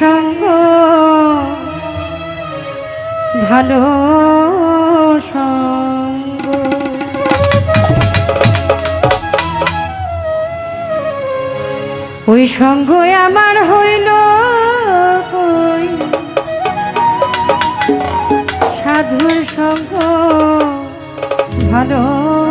সঙ্গ। ভালো সঙ্গ। ওই সঙ্গ আমার হইল কই? সাধুর সঙ্গ ভালো